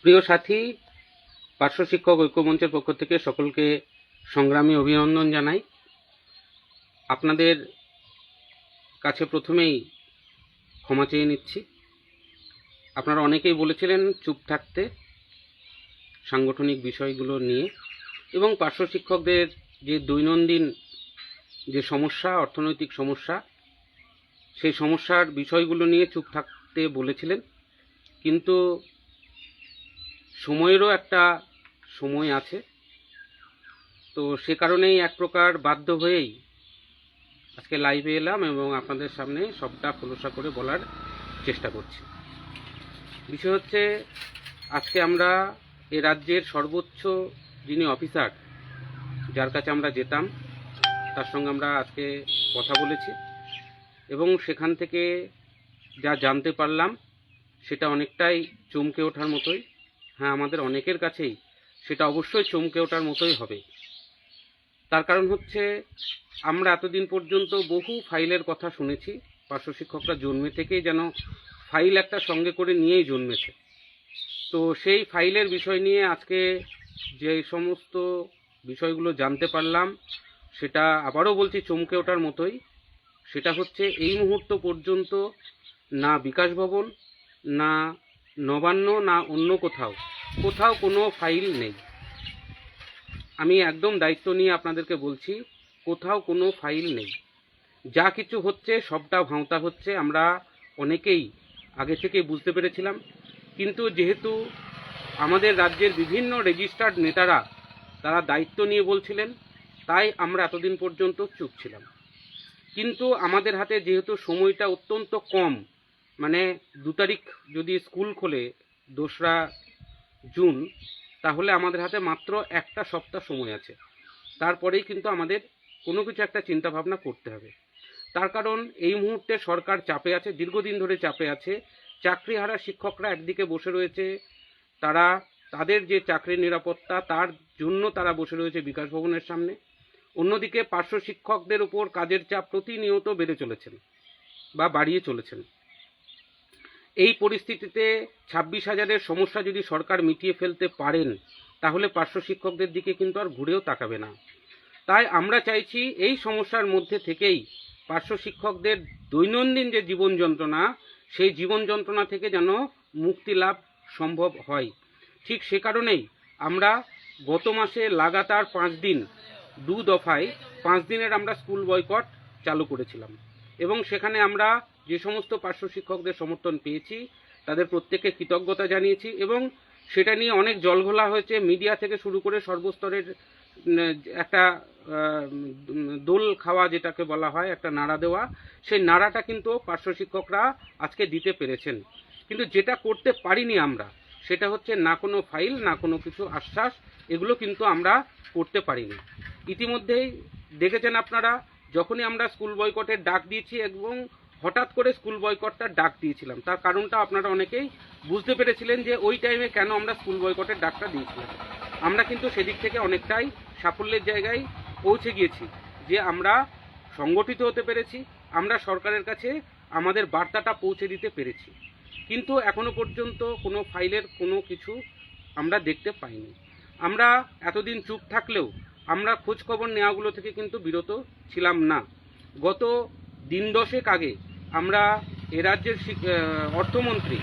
প্রিয় সাথী, পার্শ্ব শিক্ষক ঐক্যমঞ্চের পক্ষ থেকে সকলকে সংগ্রামী অভিনন্দন জানাই। আপনাদের কাছে প্রথমেই ক্ষমা চেয়ে নিচ্ছি। আপনারা অনেকেই বলেছিলেন চুপ থাকতে, সাংগঠনিক বিষয়গুলো নিয়ে এবং পার্শ্ব শিক্ষকদের যে দৈনন্দিন যে সমস্যা, অর্থনৈতিক সমস্যা, সেই সমস্যার বিষয়গুলো নিয়ে চুপ থাকতে বলেছিলেন। কিন্তু সময়েরও একটা সময় আছে। তো সে কারণেই এক প্রকার বাধ্য হয়েই আজকে লাইভে এলাম এবং আপনাদের সামনে সবটা খোলসা করে বলার চেষ্টা করছি। বিষয় হচ্ছে, আজকে আমরা এ রাজ্যের সর্বোচ্চ যিনি অফিসার যার কাছে আমরা যেতাম, তার সঙ্গে আমরা আজকে কথা বলেছি এবং সেখান থেকে যা জানতে পারলাম, সেটা অনেকটাই চমকে ওঠার মতোই হ্যাঁ আমাদের অনেকের কাছেই সেটা অবশ্যই চমকে ওঠার মতোই হবে। তার কারণ হচ্ছে, আমরা এতদিন পর্যন্ত বহু ফাইলের কথা শুনেছি, পার্শ্ব শিক্ষকরা জন্মে থেকেই যেন ফাইল একটা সঙ্গে করে নিয়েই জন্মেছে। তো সেই ফাইলের বিষয় নিয়ে আজকে যে সমস্ত বিষয়গুলো জানতে পারলাম, সেটা আবারও বলছি চমকে ওঠার মতোই। সেটা হচ্ছে, এই মুহূর্ত পর্যন্ত না বিকাশ ভবন, না নবান্ন না অন্য কোথাও? কোথাও কোনো ফাইল নেই। আমি একদম দায়িত্ব নিয়ে আপনাদেরকে বলছি, কোথাও কোনো ফাইল নেই। যা কিছু হচ্ছে, সবটা ভাঁওতা হচ্ছে, আমরা অনেকেই আগে থেকে বুঝতে পেরেছিলাম। কিন্তু যেহেতু আমাদের রাজ্যের বিভিন্ন রেজিস্টার্ড নেতারা, তারা দায়িত্ব নিয়ে বলছিলেন, তাই আমরা এতদিন পর্যন্ত চুপ ছিলাম। কিন্তু আমাদের হাতে যেহেতু সময়টা অত্যন্ত কম মানে দু তারিখ যদি স্কুল খোলে, দোসরা জুন, তাহলে আমাদের হাতে মাত্র একটা সপ্তাহ সময় আছে। তারপরেই কিন্তু আমাদের কোনো কিছু একটা চিন্তা ভাবনা করতে হবে। তার কারণ এই মুহূর্তে সরকার চাপে আছে, দীর্ঘদিন ধরে চাপে আছে। চাকরিহারা শিক্ষকরা একদিকে বসে রয়েছে, তারা তাদের যে চাকরির নিরাপত্তা, তার জন্য তারা বসে রয়েছে বিকাশ ভবনের সামনে। অন্যদিকে পার্শ্ব শিক্ষকদের উপর কাজের চাপ প্রতিনিয়ত বেড়ে চলেছেন বা বাড়িয়ে চলেছেন। এই পরিস্থিতিতে ছাব্বিশ হাজারের সমস্যা যদি সরকার মিটিয়ে ফেলতে পারেন, তাহলে পার্শ্ব শিক্ষকদের দিকে কিন্তু আর ঘুরেও তাকাবে না। তাই আমরা চাইছি এই সমস্যার মধ্যে থেকেই পার্শ্ব শিক্ষকদের দৈনন্দিন যে জীবন যন্ত্রণা, সেই জীবন যন্ত্রণা থেকে যেন মুক্তি লাভ সম্ভব হয়। ঠিক সে কারণেই আমরা গত মাসে লাগাতার পাঁচ দিন, দু দফায় পাঁচ দিনের আমরা স্কুল বয়কট চালু করেছিলাম। এবং সেখানে আমরা যে সমস্ত পার্শ্ব শিক্ষকদের সমর্থন পেয়েছি, তাদের প্রত্যেককে কৃতজ্ঞতা জানিয়েছি এবং সেটা নিয়ে অনেক জলঘোলা হয়েছে। মিডিয়া থেকে শুরু করে সর্বস্তরের একটা দোল খাওয়া যেটাকে বলা হয়, একটা নাড়া দেওয়া, সেই নাড়াটা কিন্তু পার্শ্ব শিক্ষকরা আজকে দিতে পেরেছেন। কিন্তু যেটা করতে পারিনি আমরা, সেটা হচ্ছে না কোনো ফাইল, না কোনো কিছু আশ্বাস, এগুলো কিন্তু আমরা করতে পারিনি। ইতিমধ্যেই দেখেছেন আপনারা, যখনই আমরা স্কুল বয়কটের ডাক দিয়েছি এবং হঠাৎ করে স্কুল বয়কটটার ডাক দিয়েছিলাম। তার কারণটা আপনারা অনেকেই বুঝতে পেরেছিলেন যে ওই টাইমে কেন আমরা স্কুল বয়কটের ডাকটা দিয়েছিলাম। আমরা কিন্তু সেদিক থেকে অনেকটাই সাফল্যের জায়গায় পৌঁছে গিয়েছি যে আমরা সংগঠিত হতে পেরেছি, আমরা সরকারের কাছে আমাদের বার্তাটা পৌঁছে দিতে পেরেছি। কিন্তু এখনও পর্যন্ত কোনো ফাইলের কোনো কিছু আমরা দেখতে পাইনি। আমরা এতদিন চুপ থাকলেও আমরা খোঁজখবর নেওয়াগুলো থেকে কিন্তু বিরত ছিলাম না। গত দিন দশেক আগে আমরা এ রাজ্যের অর্থমন্ত্রী।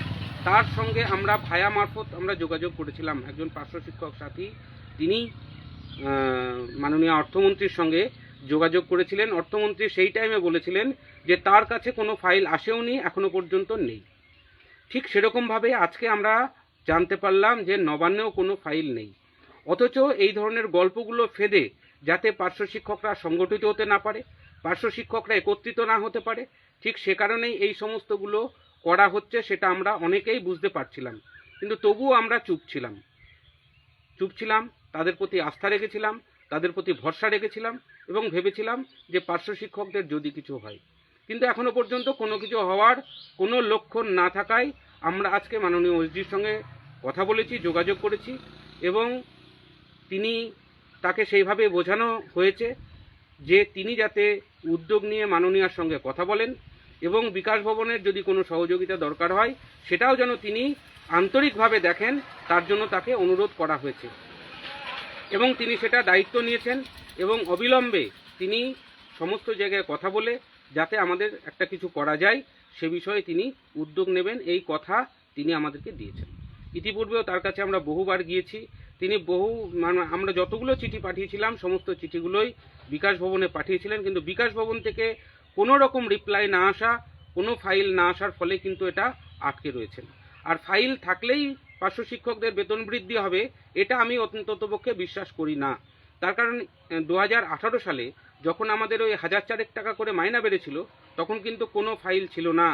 তার সঙ্গে আমরা ভায়া মারফত আমরা যোগাযোগ করেছিলাম। একজন পার্শ্ব শিক্ষক সাথী, তিনি মাননীয় অর্থমন্ত্রীর সঙ্গে যোগাযোগ করেছিলেন। অর্থমন্ত্রী সেই টাইমে বলেছিলেন যে তার কাছে কোনো ফাইল আসেওনি এখনও পর্যন্ত নেই। ঠিক সেরকমভাবে আজকে আমরা জানতে পারলাম যে নবান্নেও কোনো ফাইল নেই। অথচ এই ধরনের গল্পগুলো ফেদে যাতে পার্শ্ব শিক্ষকরা সংগঠিত হতে না পারে, পার্শ্ব শিক্ষকরা একত্রিত না হতে পারে ঠিক সে কারণেই এই সমস্তগুলো করা হচ্ছে, সেটা আমরা অনেকেই বুঝতে পারছিলাম। কিন্তু তবুও আমরা চুপ ছিলাম। চুপ ছিলাম, তাদের প্রতি আস্থা রেখেছিলাম, তাদের প্রতি ভরসা রেখেছিলাম এবং ভেবেছিলাম যে পার্শ্ব শিক্ষকদের যদি কিছু হয়। কিন্তু এখনও পর্যন্ত কোনো কিছু হওয়ার কোনো লক্ষণ না থাকায় আমরা আজকে মাননীয় ওসডির সঙ্গে কথা বলেছি, যোগাযোগ করেছি এবং তিনি তাকে সেইভাবে বোঝানো হয়েছে যে তিনি যাতে উদ্যোগ নিয়ে মাননীয়ার সঙ্গে কথা বলেন এবং বিকাশ ভবনের যদি কোনো সহযোগিতা দরকার হয়, সেটাও যেন তিনি আন্তরিকভাবে দেখেন, তার জন্য তাকে অনুরোধ করা হয়েছে। এবং তিনি সেটা দায়িত্ব নিয়েছেন এবং অবিলম্বে তিনি সমস্ত জায়গায় কথা বলে যাতে আমাদের একটা কিছু করা যায়, সে বিষয়ে তিনি উদ্যোগ নেবেন। এই কথা তিনি আমাদেরকে দিয়েছেন। ইতিপূর্বেও তার কাছে আমরা বহুবার গিয়েছি। তিনি বহু মানে আমরা যতগুলো চিঠি পাঠিয়েছিলাম, সমস্ত চিঠিগুলোই বিকাশ ভবনে পাঠিয়েছিলেন, কিন্তু বিকাশ ভবন থেকে কোনো রকম রিপ্লাই না আসা, কোনো ফাইল না আসার ফলে কিন্তু এটা আটকে রয়েছেন আর ফাইল থাকলেই পার্শ্ব শিক্ষকদের বেতন বৃদ্ধি হবে, এটা আমি অন্ততপক্ষে বিশ্বাস করি না। তার কারণ দু হাজার আঠারো সালে যখন আমাদের ওই হাজার চারেক টাকা করে মাইনা বেড়েছিল, তখন কিন্তু কোনো ফাইল ছিল না।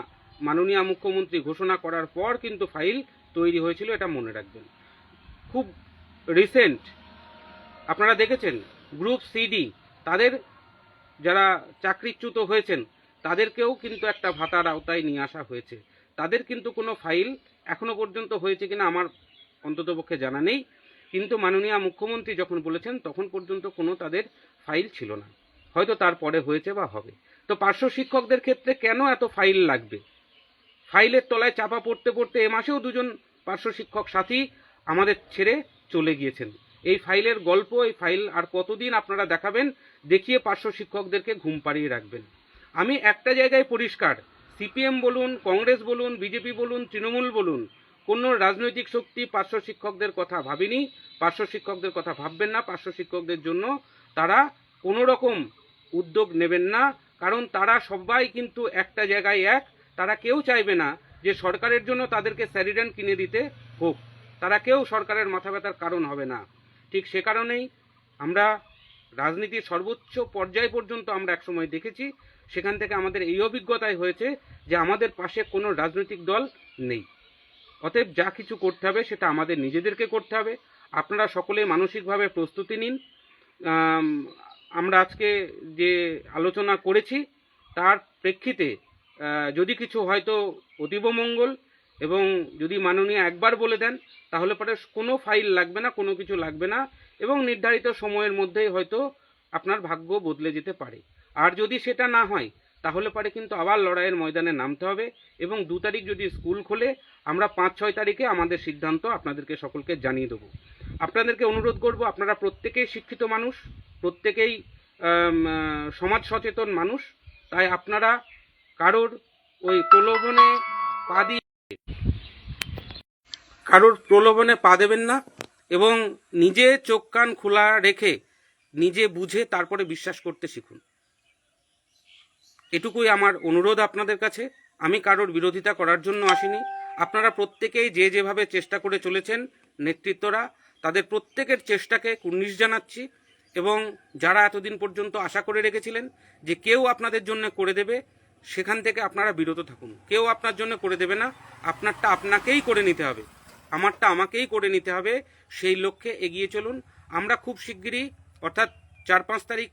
মাননীয় মুখ্যমন্ত্রী ঘোষণা করার পর কিন্তু ফাইল তৈরি হয়েছিল, এটা মনে রাখবেন। খুব রিসেন্ট আপনারা দেখেছেন গ্রুপ সিডি তাদের যারা চাকরিচ্যুত হয়েছেন, তাদেরকেও কিন্তু একটা ভাতার আওতায় নিয়ে আসা হয়েছে। তাদের কিন্তু কোনো ফাইল এখনও পর্যন্ত হয়েছে কিনা আমার অন্ততপক্ষে জানা নেই, কিন্তু মাননীয় মুখ্যমন্ত্রী যখন বলেছেন, তখন পর্যন্ত কোনো তাদের ফাইল ছিল না। হয়তো তারপরে হয়েছে বা হবে। তো পার্শ্ব শিক্ষকদের ক্ষেত্রে কেন এত ফাইল লাগবে? ফাইলের তলায় চাপা পড়তে পড়তে এ মাসেও দুজন পার্শ্ব শিক্ষক সাথী আমাদের ছেড়ে চলে গিয়েছেন। এই ফাইলের গল্প, এই ফাইল আর কতদিন আপনারা দেখাবেন, দেখিয়ে পার্শ্ব শিক্ষকদেরকে ঘুম পাড়িয়ে রাখবেন। আমি একটা জায়গায় পরিষ্কার। সিপিএম বলুন, কংগ্রেস বলুন, বিজেপি বলুন, তৃণমূল বলুন, কোনো রাজনৈতিক শক্তি পার্শ্ব শিক্ষকদের কথা ভাবিনি, পার্শ্ব শিক্ষকদের কথা ভাববেন না, পার্শ্ব শিক্ষকদের জন্য তারা কোনো রকম উদ্যোগ নেবেন না, কারণ তারা সবাই কিন্তু একটা জায়গায় এক, তারা কেউ চাইবে না যে সরকারের জন্য তাদেরকে স্যারিডেন কিনে দিতে হোক। তারা কেউ সরকারের মাথা ব্যথার কারণ হবে না। ঠিক সে কারণেই আমরা রাজনীতির সর্বোচ্চ পর্যায় পর্যন্ত আমরা একসময় দেখেছি, সেখান থেকে আমাদের এই অভিজ্ঞতাই হয়েছে যে আমাদের পাশে কোনো রাজনৈতিক দল নেই। অতএব যা কিছু করতে হবে সেটা আমাদের নিজেদেরকে করতে হবে। আপনারা সকলে মানসিকভাবে প্রস্তুতি নিন। আমরা আজকে যে আলোচনা করেছি, তার প্রেক্ষিতে যদি কিছু হয়তো অতীব মঙ্গল এবং যদি মাননীয় একবার বলে দেন, তাহলে পরে কোনো ফাইল লাগবে না, কোনো কিছু লাগবে না, এবং নির্ধারিত সময়ের মধ্যেই হয়তো আপনার ভাগ্য বদলে যেতে পারে। আর যদি সেটা না হয়, তাহলে পরে কিন্তু আবার লড়াইয়ের ময়দানে নামতে হবে, এবং দু তারিখ যদি স্কুল খোলে, আমরা পাঁচ, ছয় তারিখে আমাদের সিদ্ধান্ত আপনাদেরকে সকলকে জানিয়ে দেবো। আপনাদেরকে অনুরোধ করব, আপনারা প্রত্যেকেই শিক্ষিত মানুষ, প্রত্যেকেই সমাজ সচেতন মানুষ, তাই আপনারা কারোর ওই প্রলোভনে পা কারোর প্রলোভনে পা দেবেন না এবং নিজে চোখ কান খোলা রেখে নিজে বুঝে তারপরে বিশ্বাস করতে শিখুন। এটুকুই আমার অনুরোধ আপনাদের কাছে। আমি কারোর বিরোধিতা করার জন্য আসিনি। আপনারা প্রত্যেকেই যে যেভাবে চেষ্টা করে চলেছেন নেতৃত্বরা, তাদের প্রত্যেকের চেষ্টাকে কুর্নিশ জানাচ্ছি এবং যারা এতদিন পর্যন্ত আশা করে রেখেছিলেন যে কেউ আপনাদের জন্য করে দেবে সেখান থেকে আপনারা বিরত থাকুন। কেউ আপনার জন্য করে দেবে না। আপনারটা আপনাকেই করে নিতে হবে। আমারটা আমাকেই করে নিতে হবে। সেই লক্ষ্যে এগিয়ে চলুন। আমরা খুব শিগগিরই, অর্থাৎ চার পাঁচ তারিখ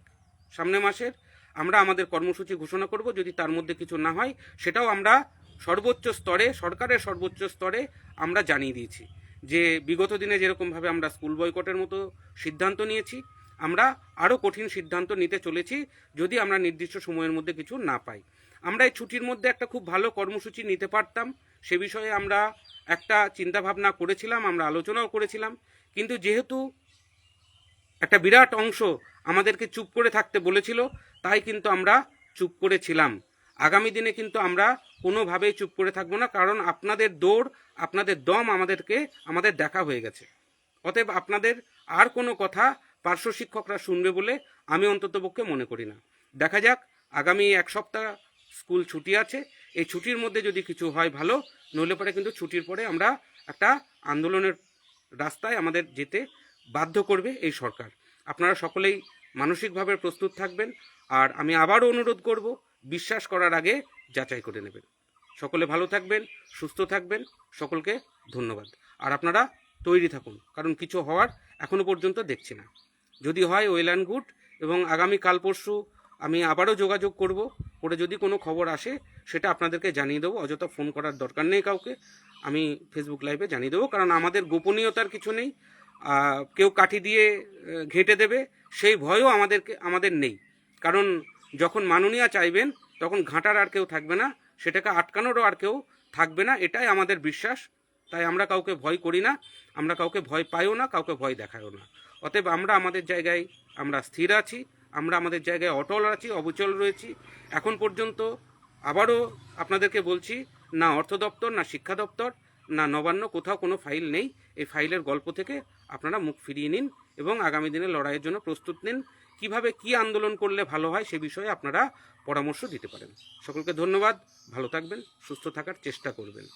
সামনে মাসের, আমরা আমাদের কর্মসূচি ঘোষণা করব। যদি তার মধ্যে কিছু না হয়, সেটাও আমরা সর্বোচ্চ স্তরে, সরকারের সর্বোচ্চ স্তরে আমরা জানিয়ে দিয়েছি যে বিগত দিনে যেরকমভাবে আমরা স্কুল বয়কটের মতো সিদ্ধান্ত নিয়েছি, আমরা আরও কঠিন সিদ্ধান্ত নিতে চলেছি যদি আমরা নির্দিষ্ট সময়ের মধ্যে কিছু না পাই। আমরা এই ছুটির মধ্যে একটা খুব ভালো কর্মসূচি নিতে পারতাম। সে বিষয়ে আমরা একটা চিন্তাভাবনা করেছিলাম, আমরা আলোচনাও করেছিলাম। কিন্তু যেহেতু একটা বিরাট অংশ আমাদেরকে চুপ করে থাকতে বলেছিল, তাই কিন্তু আমরা চুপ করেছিলাম আগামী দিনে কিন্তু আমরা কোনোভাবেই চুপ করে থাকব না, কারণ আপনাদের দৌড়, আপনাদের দম আমাদেরকে, আমাদের দেখা হয়ে গেছে। অতএব আপনাদের আর কোনো কথা পার্শ্ব শিক্ষকরা শুনবে বলে আমি অন্ততপক্ষে মনে করি না। দেখা যাক, আগামী এক সপ্তাহ স্কুল ছুটি আছে, এই ছুটির মধ্যে যদি কিছু হয় ভালো, নইলে পরে কিন্তু ছুটির পরে আমরা একটা আন্দোলনের রাস্তায় আমাদের যেতে বাধ্য করবে এই সরকার। আপনারা সকলেই মানসিকভাবে প্রস্তুত থাকবেন, আর আমি আবারও অনুরোধ করব, বিশ্বাস করার আগে যাচাই করে নেবেন। সকলে ভালো থাকবেন, সুস্থ থাকবেন, সকলকে ধন্যবাদ। আর আপনারা তৈরি থাকুন, কারণ কিছু হওয়ার এখনও পর্যন্ত দেখছি না। যদি হয় ওয়েল অ্যান্ড গুড, এবং আগামী কাল পরশু আমি আবারও যোগাযোগ করব, করে যদি কোনো খবর আসে, সেটা আপনাদেরকে জানিয়ে দেবো। অযথা ফোন করার দরকার নেই কাউকে। আমি ফেসবুক লাইভে জানিয়ে দেবো, কারণ আমাদের গোপনীয়তার কিছু নেই। কেউ কাঠি দিয়ে ঘেঁটে দেবে, সেই ভয়ও আমাদেরকে, আমাদের নেই। কারণ যখন মাননীয়া চাইবেন, তখন ঘাঁটার আর কেউ থাকবে না, সেটাকে আটকানোরও আর কেউ থাকবে না, এটাই আমাদের বিশ্বাস। তাই আমরা কাউকে ভয় করি না, আমরা কাউকে ভয় পাইও না, কাউকে ভয় দেখায়ও না। অতএব আমরা আমাদের জায়গায় আমরা স্থির আছি। আমরা আমাদের জায়গায় অটল আছি, অবচল রয়েছি। এখন পর্যন্ত আবারও আপনাদেরকে বলছি, না অর্থ দপ্তর, না শিক্ষা দপ্তর, না নবান্ন, কোথাও কোনো ফাইল নেই। এই ফাইলের গল্প থেকে আপনারা মুখ ফিরিয়ে নিন এবং আগামী দিনে লড়াইয়ের জন্য প্রস্তুত নিন। কীভাবে কি আন্দোলন করলে ভালো হয় সে বিষয়ে আপনারা পরামর্শ দিতে পারেন। সকলকে ধন্যবাদ। ভালো থাকবেন, সুস্থ থাকার চেষ্টা করবেন।